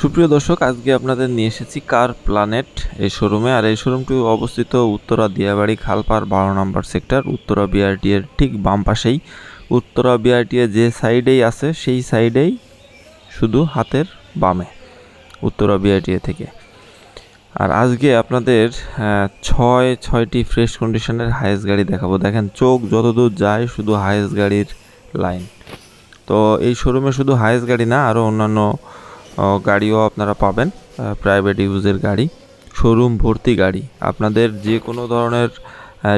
সুপ্রিয় দর্শক, আজকে আপনাদের নিয়ে এসেছি কার প্ল্যানেট এই শোরুমে আর এই শোরুমটি অবস্থিত উত্তরা দিয়াবাড়ি খালপার বারো নম্বর সেক্টর উত্তরা বিআরটি এর ঠিক বাম পাশেই। উত্তরা বিআরটি এর যে সাইডেই আছে, সেই সাইডেই শুধু হাতের বামে, উত্তরা বিআরটি থেকে। আর আজকে আপনাদের ছয়, ছয়টি ফ্রেশ কন্ডিশনের হায়েস্ট গাড়ি দেখাবো। দেখেন, চোখ যতদূর যায় শুধু হায়েস্ট গাড়ির লাইন তো এই শোরুমে শুধু হায়েস্ট গাড়ি না আরও অন্যান্য গাড়িও আপনারা পাবেন প্রাইভেট ইউজের গাড়ি শোরুম ভর্তি গাড়ি। আপনাদের যে কোনো ধরনের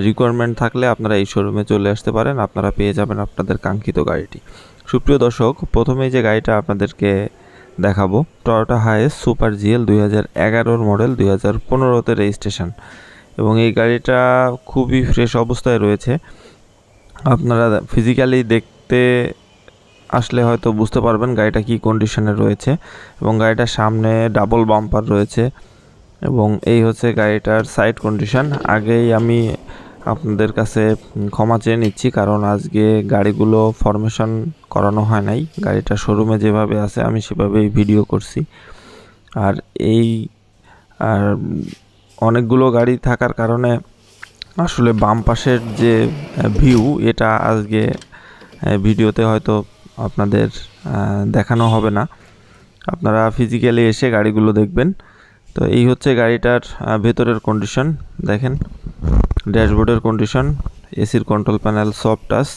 রিকোয়ারমেন্ট থাকলে আপনারা এই শোরুমে চলে আসতে পারেন, আপনারা পেয়ে যাবেন আপনাদের কাঙ্ক্ষিত গাড়িটি। সুপ্রিয় দর্শক, প্রথমেই যে গাড়িটা আপনাদেরকে দেখাবো টয়োটা হাইস সুপার জিএল দুই হাজার এগারোর মডেল দুই হাজার পনেরোতে রেজিস্ট্রেশন এবং এই গাড়িটা খুবই ফ্রেশ অবস্থায় রয়েছে। আপনারা ফিজিক্যালি দেখতে আসলে হয়তো বুঝতে পারবেন গাড়িটা কি কন্ডিশনে রয়েছে এবং গাড়িটার সামনে ডাবল বাম্পার রয়েছে এবং এই হচ্ছে গাড়িটার সাইড কন্ডিশন আগেই আমি আপনাদের কাছে ক্ষমা চেয়ে নিচ্ছি, কারণ আজকে গাড়িগুলো ফরমেশন করানো হয় নাই। গাড়িটা শোরুমে যেভাবে আছে আমি সেভাবেই ভিডিও করছি। আর এই, আর অনেকগুলো গাড়ি থাকার কারণে আসলে বাম পাশের যে ভিউ এটা আজকে ভিডিওতে হয়তো আপনাদের দেখানো হবে না। আপনারা ফিজিক্যালি এসে গাড়িগুলো দেখবেন। তো এই হচ্ছে গাড়িটার ভেতরের কন্ডিশন দেখেন। ড্যাশবোর্ডের কন্ডিশন এসির কন্ট্রোল প্যানেল সফট টাচ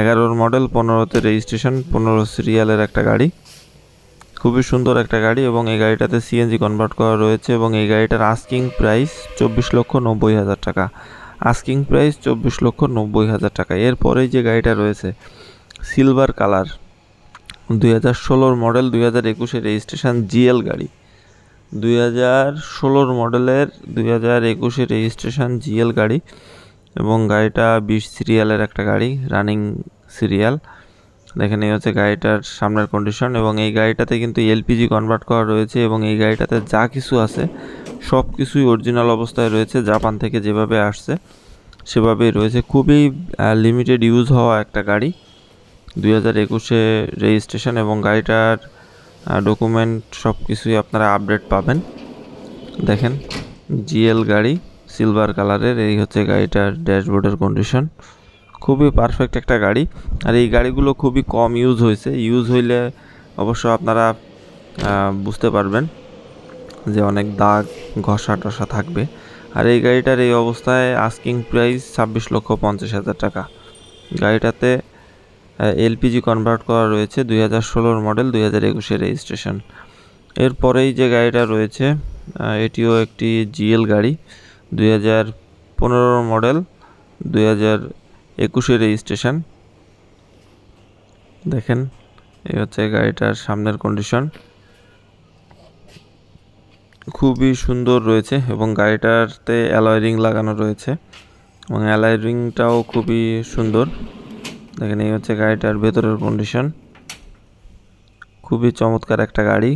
এগারোর মডেল পনেরোতে রেজিস্ট্রেশন পনেরো সিরিয়ালের একটা গাড়ি। খুবই সুন্দর একটা গাড়ি এবং এই গাড়িটাতে সিএনজি কনভার্ট করা রয়েছে এবং এই গাড়িটার আস্কিং প্রাইস চব্বিশ লক্ষ নব্বই হাজার টাকা। আস্কিং প্রাইস চব্বিশ লক্ষ নব্বই হাজার টাকা। এরপরেই যে গাড়িটা রয়েছে সিলভার কালার। দুই হাজার ষোলোর মডেল, দুই হাজার একুশে রেজিস্ট্রেশন জিএল গাড়ি। দুই হাজার ষোলোর মডেলের, দুই হাজার একুশে রেজিস্ট্রেশন জিএল গাড়ি এবং গাড়িটা বিশ সিরিয়ালের একটা গাড়ি, রানিং সিরিয়াল। দেখেন, এই হচ্ছে গাড়িটার সামনের কন্ডিশন এবং এই গাড়িটাতে কিন্তু এলপিজি কনভার্ট করা রয়েছে এবং এই গাড়িটাতে যা কিছু আছে, সব কিছুই অরিজিনাল অবস্থায় রয়েছে, জাপান থেকে যেভাবে আসছে সেভাবেই রয়েছে। খুবই লিমিটেড ইউজ হওয়া একটা গাড়ি। দুই হাজার একুশে রেজিস্ট্রেশন এবং গাড়িটার ডকুমেন্ট সব কিছুই আপনারা আপডেট পাবেন। দেখেন জিএল গাড়ি সিলভার কালারের এই হচ্ছে গাড়িটার ড্যাশবোর্ডের কন্ডিশন খুবই পারফেক্ট একটা গাড়ি। আর এই গাড়িগুলো খুবই কম ইউজ হয়েছে। ইউজ হইলে অবশ্য আপনারা বুঝতে পারবেন যে অনেক দাগ, ঘষা টসা থাকবে। আর এই গাড়িটার এই অবস্থায় আস্কিং প্রাইস ছাব্বিশ লক্ষ পঞ্চাশ হাজার টাকা। গাড়িটাতে এলপিজি কনভার্ট করা রয়েছে দুই হাজার ষোলোর মডেল দুই হাজার একুশে রেজিস্ট্রেশন এরপরেই যে গাড়িটা রয়েছে এটিও একটি জিএল গাড়ি, দুই হাজার পনেরোর মডেল দুই হাজার একুশে রেজিস্ট্রেশন দেখেন, এই হচ্ছে গাড়িটার সামনের কন্ডিশন খুবই সুন্দর রয়েছে এবং গাড়িটাতে অ্যালয় লাগানো রয়েছে এবং অ্যালয় রিংটাও খুবই সুন্দর। দেখেন, এই হচ্ছে গাড়িটার ভেতরের কন্ডিশন খুবই চমৎকার একটা গাড়ি।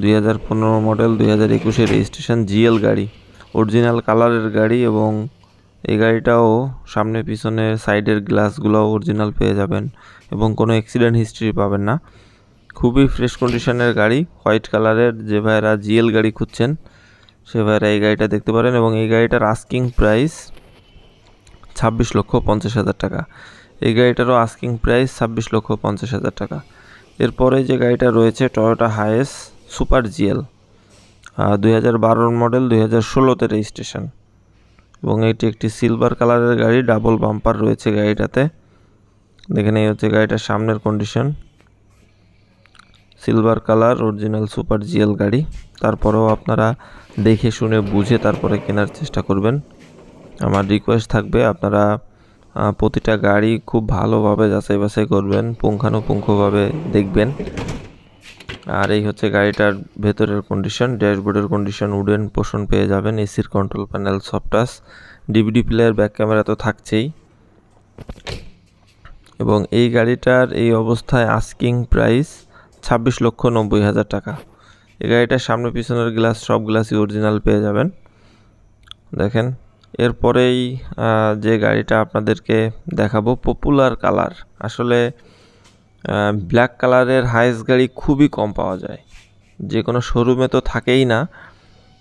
দুই হাজার পনেরো মডেল দুই হাজার একুশে রেজিস্ট্রেশন জিএল গাড়ি। অরিজিনাল কালারের গাড়ি এবং এই গাড়িটাও সামনে পিছনে সাইডের গ্লাসগুলো অরিজিনাল পেয়ে যাবেন এবং কোনো অ্যাক্সিডেন্ট হিস্ট্রি পাবেন না। খুবই ফ্রেশ কন্ডিশনের গাড়ি হোয়াইট কালারের যে ভাইরা জিএল গাড়ি খুঁজছেন, সে ভাইরা এই গাড়িটা দেখতে পারেন এবং এই গাড়িটার আস্কিং প্রাইস ছাব্বিশ লক্ষ পঞ্চাশ হাজার টাকা। এই গাড়িটারও আস্কিং প্রাইস ছাব্বিশ লক্ষ পঞ্চাশ হাজার টাকা। এরপরে যে গাড়িটা রয়েছে টয়োটা হায়েস সুপার জিএল দুই হাজার বারোর মডেল দুই হাজার ষোলোতে রেজিস্ট্রেশন এবং এটি একটি সিলভার কালারের গাড়ি ডাবল বাম্পার রয়েছে গাড়িটাতে। দেখেন, এই হচ্ছে গাড়িটার সামনের condition silver colour original super GL গাড়ি। তারপরেও আপনারা দেখে শুনে বুঝে তারপরে কেনার চেষ্টা করবেন। আমার রিকোয়েস্ট থাকবে, আপনারা প্রতিটা গাড়ি খুব ভালোভাবে যাচাই বাছাই করবেন, পুঙ্খানুপুঙ্খভাবে দেখবেন। আর এই হচ্ছে গাড়িটার ভেতরের কন্ডিশন ড্যাশবোর্ডের কন্ডিশন উডেন পোষণ পেয়ে যাবেন এসির control panel সফটাস DVD player back camera তো থাকছেই। এবং এই গাড়িটার এই অবস্থায় আস্কিং প্রাইস ছাব্বিশ লক্ষ নব্বই হাজার টাকা। এই গাড়িটার সামনে পিছনের গ্লাস সব গ্লাসই অরিজিনাল পেয়ে যাবেন। দেখেন এরপরেই যে গাড়িটা আপনাদেরকে দেখাবো পপুলার কালার আসলে ব্ল্যাক কালারের হাইস গাড়ি খুবই কম পাওয়া যায়। যে কোনো শোরুমে তো থাকেই না,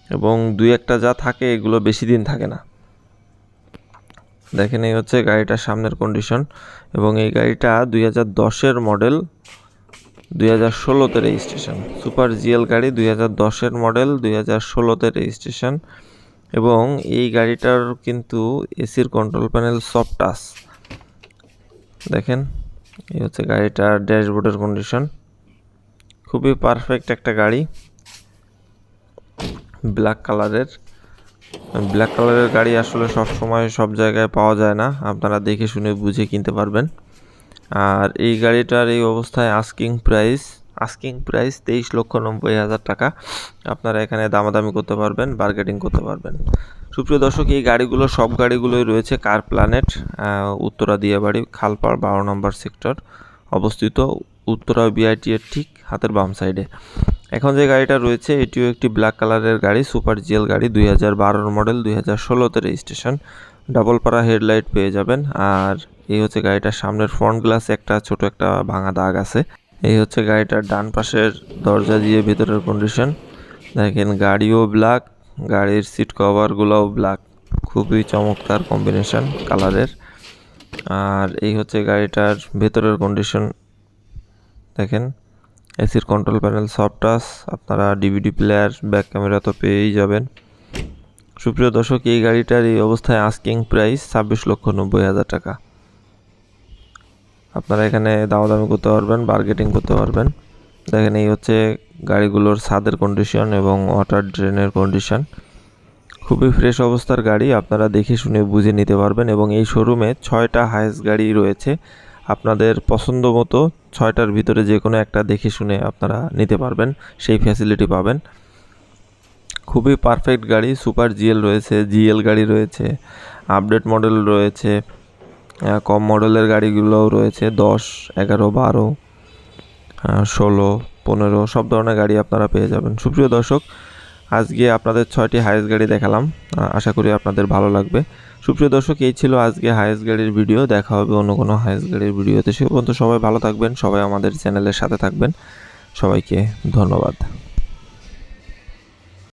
এবং দুই একটা যা থাকে, এগুলো বেশি দিন থাকে না। দেখেন, এই হচ্ছে গাড়িটার সামনের কন্ডিশন এবং এই গাড়িটা দুই হাজার দশের মডেল দুই হাজার ষোলোতে রেজিস্ট্রেশন সুপার জিএল গাড়ি, দুই হাজার দশের মডেল দুই হাজার ষোলোতে রেজিস্ট্রেশন এবং এই গাড়িটার কিন্তু এসির কন্ট্রোল প্যানেল সফট টাচ দেখেন, এই হচ্ছে গাড়িটার ড্যাশবোর্ডের কন্ডিশন খুবই পারফেক্ট একটা গাড়ি। ব্ল্যাক কালারের ব্ল্যাক কালারের গাড়ি আসলে সব সময় সব জায়গায় পাওয়া যায় না। আপনারা দেখে শুনে বুঝে কিনতে পারবেন। আর এই গাড়িটার এই অবস্থায় আস্কিং প্রাইস আস্কিং প্রাইস তেইশ লক্ষ নব্বই হাজার টাকা। আপনারা এখানে দামাদামি করতে পারবেন বার্গেটিং করতে পারবেন। সুপ্রিয় দর্শক, এই গাড়িগুলো, সব গাড়িগুলোই রয়েছে কার প্ল্যানেট উত্তরা দিয়াবাড়ি, খালপাড়, বারো নম্বর সেক্টর অবস্থিত। উত্তরা বিআইটি এর ঠিক হাতের বাম সাইডে এখন যে গাড়িটা রয়েছে, এটিও একটি ব্ল্যাক কালারের গাড়ি সুপার জিএল গাড়ি, দুই হাজার বারোর মডেল দুই হাজার ষোলোতে রেজিস্ট্রেশন ডাবল পাড়া হেডলাইট পেয়ে যাবেন। আর এই হচ্ছে গাড়িটার সামনের ফ্রন্ট গ্লাসে একটা ছোট, একটা ভাঙা দাগ আছে। এই হচ্ছে গাড়িটার ডান পাশের দরজা দিয়ে ভেতরের কন্ডিশন দেখেন, গাড়িও ব্ল্যাক গাড়ির সিট কভারগুলোও ব্ল্যাক খুবই চমৎকার কম্বিনেশন কালারের আর এই হচ্ছে গাড়িটার ভেতরের কন্ডিশন দেখেন এসির কন্ট্রোল প্যানেল সফট টাচ আপনারা ডিভিডি প্লেয়ার ব্যাক ক্যামেরা তো পেয়েই যাবেন। সুপ্রিয় দর্শক, এই গাড়িটার এই অবস্থায় আস্কিং প্রাইস ছাব্বিশ লক্ষ নব্বই হাজার টাকা। আপনারা এখানে দামাদামি করতে পারবেন বার্গেটিং করতে পারবেন। দেখেন, এই হচ্ছে গাড়িগুলোর ছাদের কন্ডিশন এবং ওয়াটার ড্রেনের কন্ডিশন খুবই ফ্রেশ অবস্থার গাড়ি, আপনারা দেখে শুনে বুঝে নিতে পারবেন এবং এই শোরুমে ছয়টা হাইস গাড়ি রয়েছে। আপনাদের পছন্দ মতো ছয়টার ভিতরে যে কোনো একটা দেখে শুনে আপনারা নিতে পারবেন, সেই ফ্যাসিলিটি পাবেন। খুবই পারফেক্ট গাড়ি সুপার জিএল রয়েছে জিএল গাড়ি রয়েছে আপডেট মডেল রয়েছে। কম মডেলের গাড়িগুলোও রয়েছে, দশ, এগারো, বারো ষোলো, পনেরো, সব ধরনের গাড়ি আপনারা পেয়ে যাবেন। সুপ্রিয় দর্শক, আজকে আপনাদের ছয়টি হায়েস্ট গাড়ি দেখালাম আশা করি আপনাদের ভালো লাগবে। সুপ্রিয় দর্শক, এই ছিল আজকে হায়েস্ট গাড়ির ভিডিও দেখা হবে অন্য কোনো হায়েস্ট গাড়ির ভিডিওতে সে পর্যন্ত সবাই ভালো থাকবেন, সবাই আমাদের চ্যানেলের সাথে থাকবেন। সবাইকে ধন্যবাদ।